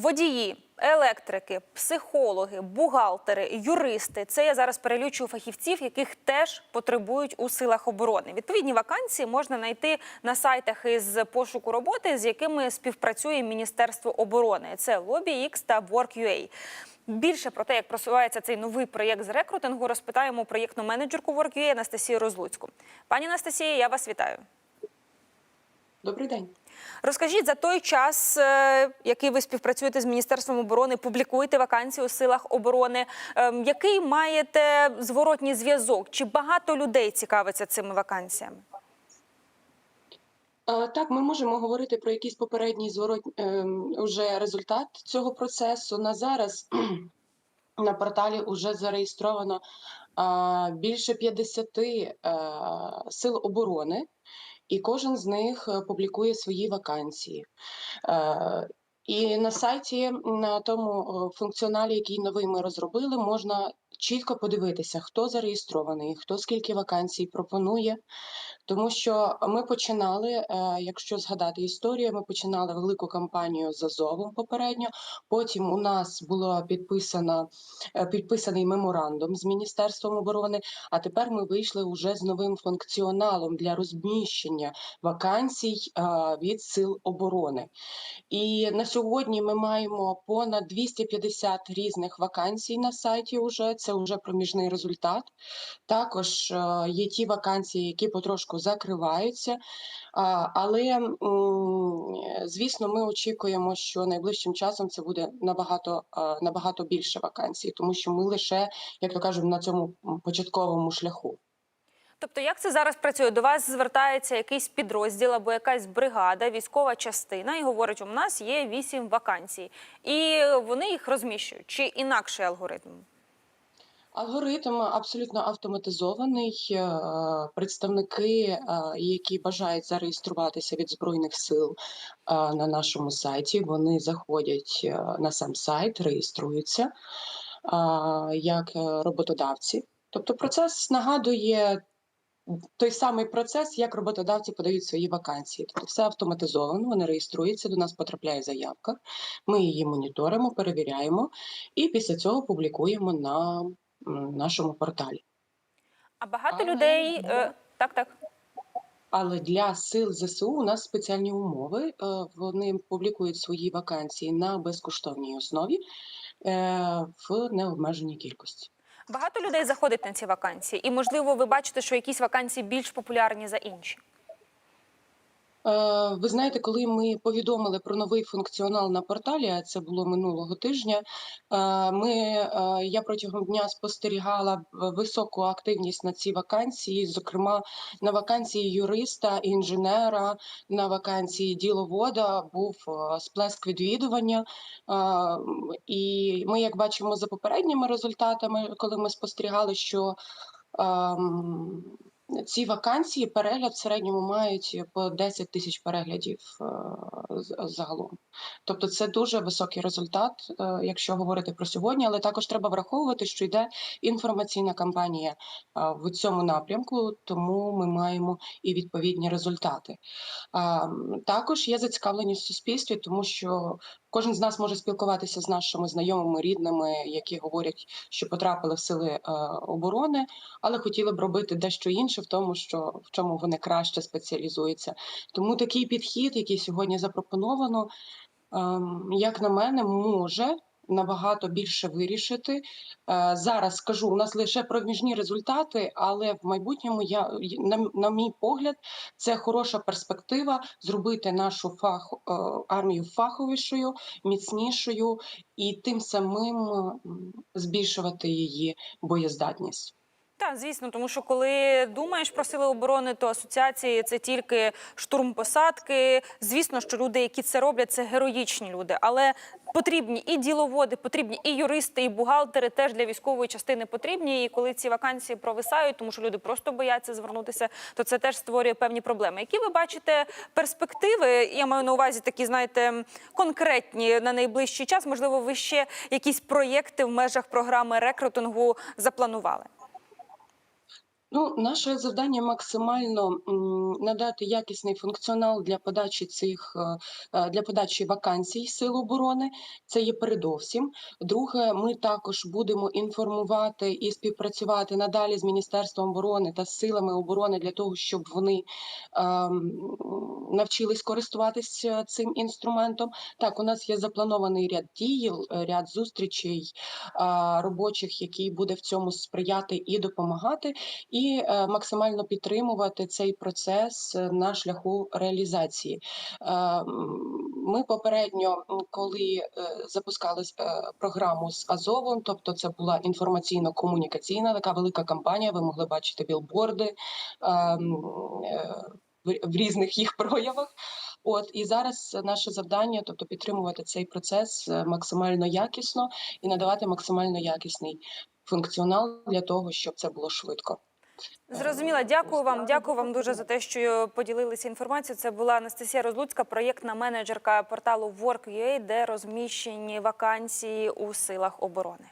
Водії, електрики, психологи, бухгалтери, юристи це я зараз перелічую фахівців, яких теж потребують у силах оборони. Відповідні вакансії можна знайти на сайтах із пошуку роботи, з якими співпрацює Міністерство оборони. Це LobbyX та Work.ua. Більше про те, як просувається цей новий проєкт з рекрутингу, розпитаємо проєктну менеджерку Work.ua Анастасію Розлуцьку. Пані Анастасія, я вас вітаю. Добрий день. Розкажіть за той час, е, який ви співпрацюєте з міністерством оборони, публікуєте вакансії у силах оборони. ем, Який маєте зворотній зв'язок? Чи багато людей цікавиться цими вакансіями? Е, Так, ми можемо говорити про якийсь попередній зворот ем, уже результат цього процесу. На зараз на порталі вже зареєстровано більше 50 е, сил оборони, і кожен з них е, публікує свої вакансії. Е, І на сайті, на тому функціоналі, який новий ми розробили, можна чітко подивитися, хто зареєстрований, хто скільки вакансій пропонує. Тому що ми починали, е, якщо згадати історію, ми починали велику кампанію з Азовом попередньо. Потім у нас було підписано е, підписаний меморандум з Міністерством оборони. А тепер ми вийшли вже з новим функціоналом для розміщення вакансій е, від сил оборони. І на сьогодні ми маємо понад 250 різних вакансій на сайті. Уже це вже проміжний результат. Також є ті вакансії, які потрошку закриваються. Але звісно, ми очікуємо, що найближчим часом це буде набагато набагато більше вакансій, тому що ми лише, як то кажемо, на цьому початковому шляху. Тобто, як це зараз працює? До вас звертається якийсь підрозділ або якась бригада, військова частина, і говорить, у нас є вісім вакансій, і вони їх розміщують. Чи інакший алгоритм? Алгоритм абсолютно автоматизований. Е, Представники, е, які бажають зареєструватися від збройних сил е, на нашому сайті, вони заходять на сам сайт, реєструються як роботодавці. Тобто, процес нагадує той самий процес, як роботодавці подають свої вакансії. Тобто, все автоматизовано, вони реєструються, до нас потрапляє заявка. Ми її моніторимо, перевіряємо, і після цього публікуємо на нашому порталі. А багато Але людей е, так, так. Але для сил ЗСУ у нас спеціальні умови. Е, Вони публікують свої вакансії на безкоштовній основі е, в необмеженій кількості. Багато людей заходить на ці вакансії, і можливо, ви бачите, що якісь вакансії більш популярні за інші. Е, Ви знаєте, коли ми повідомили про новий функціонал на порталі, а це було минулого тижня. е, Ми е, я протягом дня спостерігала високу активність на ці вакансії, зокрема на вакансії юриста, інженера, на вакансії діловода був сплеск відвідування. І ми, як бачимо, за попередніми результатами, коли ми спостерігали, що ем, ці вакансії перегляд в середньому мають по 10 тисяч переглядів е, загалом. Тобто це дуже високий результат, е, якщо говорити про сьогодні, але також треба враховувати, що йде інформаційна кампанія е, в цьому напрямку, тому ми маємо і відповідні результати. Також є зацікавленість в суспільстві, тому що кожен з нас може спілкуватися з нашими знайомими, рідними, які говорять, що потрапили в сили е, оборони, але хотіли б робити дещо інше в тому, що в чому вони краще спеціалізуються. Тому такий підхід, який сьогодні запропоновано, ем, як на мене, може. Набагато більше вирішити Е, зараз. Скажу, у нас лише проміжні результати, але в майбутньому я на, на мій погляд, це хороша перспектива зробити нашу фах е, армію фаховішою, міцнішою і тим самим збільшувати її боєздатність. Так, звісно, тому що коли думаєш про сили оборони, то асоціації це тільки штурм посадки. Звісно, що люди, які це роблять, це героїчні люди, але потрібні і діловоди, потрібні і юристи, і бухгалтери теж для військової частини потрібні. І коли ці вакансії провисають, тому що люди просто бояться звернутися, то це теж створює певні проблеми. Які ви бачите перспективи? Я маю на увазі такі, знаєте, конкретні на найближчий час. Можливо, ви ще якісь проєкти в межах програми рекрутингу запланували? Ну, наше завдання максимально надати якісний функціонал для подачі цих е, е, для подачі вакансій сил оборони. Це є передовсім. Друге, ми також будемо інформувати і співпрацювати надалі з Міністерством оборони та силами оборони для того, щоб вони ем, навчились користуватися цим інструментом. Так, у нас є запланований ряд дій, ряд зустрічей а, робочих, який буде в цьому сприяти і допомагати і е, максимально підтримувати цей процес е, на шляху реалізації. Е, Ми попередньо, коли запускали програму з Азовом, тобто це була інформаційно-комунікаційна така велика кампанія. Ви могли бачити білборди в різних їх проявах. От і зараз наше завдання, тобто підтримувати цей процес максимально якісно і надавати максимально якісний функціонал для того, щоб це було швидко. Зрозуміла, дякую вам. Дякую вам дуже за те, що поділилися інформацією. Це була Анастасія Розлуцька, проєктна менеджерка порталу Work.ua, де розміщені вакансії у силах оборони.